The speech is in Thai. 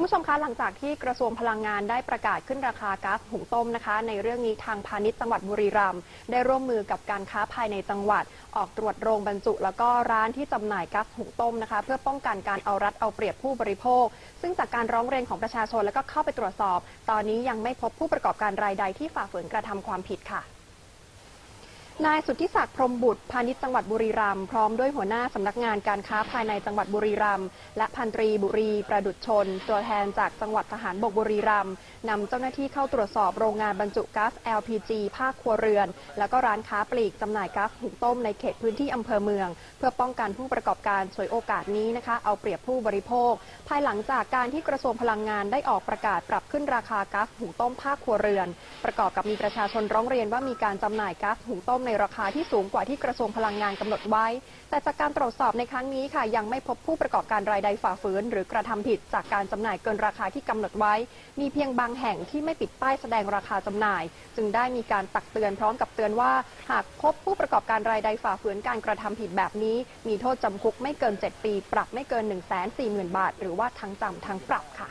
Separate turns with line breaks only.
คุณผู้ชมคะหลังจากที่กระทรวงพลังงานได้ประกาศขึ้นราคาก๊าซหุงต้มนะคะ ในเรื่องนี้ทางพาณิชย์จังหวัดบุรีรัมย์ได้ร่วมมือกับการค้าภายในจังหวัด ออกตรวจโรงบรรจุ แล้วก็ร้านที่จำหน่ายก๊าซหุงต้มนะคะ เพื่อป้องกันการเอารัดเอาเปรียบผู้บริโภค ซึ่งจากการร้องเรียนของประชาชนแล้วก็เข้าไปตรวจสอบ ตอนนี้ยังไม่พบผู้ประกอบการรายใดที่ฝ่าฝืนกระทำความผิดค่ะ นายสุทธิศักดิ์พรมบุตรพาณิชย์จังหวัดบุรีรัมย์พร้อมด้วยหัวหน้าสำนักงานการค้าภายในจังหวัดบุรีรัมย์และพันตรีบุรีประดุจชน ตัวแทนจากจังหวัดทหารบกบุรีรัมย์นำเจ้าหน้าที่เข้าตรวจสอบโรงงานบรรจุก๊าซ LPG ภาคครัวเรือน แล้วก็ร้านค้าปลีกจำหน่ายก๊าซหุงต้มในเขตพื้นที่อำเภอเมือง เพื่อป้องกันผู้ประกอบการฉวยโอกาสนี้นะคะเอาเปรียบผู้บริโภค ภายหลังจากการที่กระทรวงพลังงานได้ออกประกาศปรับขึ้นราคาก๊าซหุงต้มภาคครัวเรือน ประกอบกับมีประชาชนร้องเรียนว่ามีการจำหน่ายก๊าซหุงต้มในราคาที่สูงกว่าที่กระทรวงพลังงานกำหนดไว้ แต่จากการตรวจสอบในครั้งนี้ค่ะ ยังไม่พบผู้ประกอบการรายใดฝ่าฝืน หรือกระทำผิดจากการจำหน่ายเกินราคาที่กำหนดไว้ มีเพียงบางแห่งที่ไม่ปิดป้ายแสดงราคาจำหน่าย จึงได้มีการตักเตือนพร้อมกับเตือนว่า หากพบผู้ประกอบการรายใดฝ่าฝืนการกระทำผิดแบบนี้ มีโทษจำคุกไม่เกิน 7 ปี ปรับไม่เกิน 1 4 0 0 0 0 บาท หรือว่าทั้งจำทั้งปรับค่ะ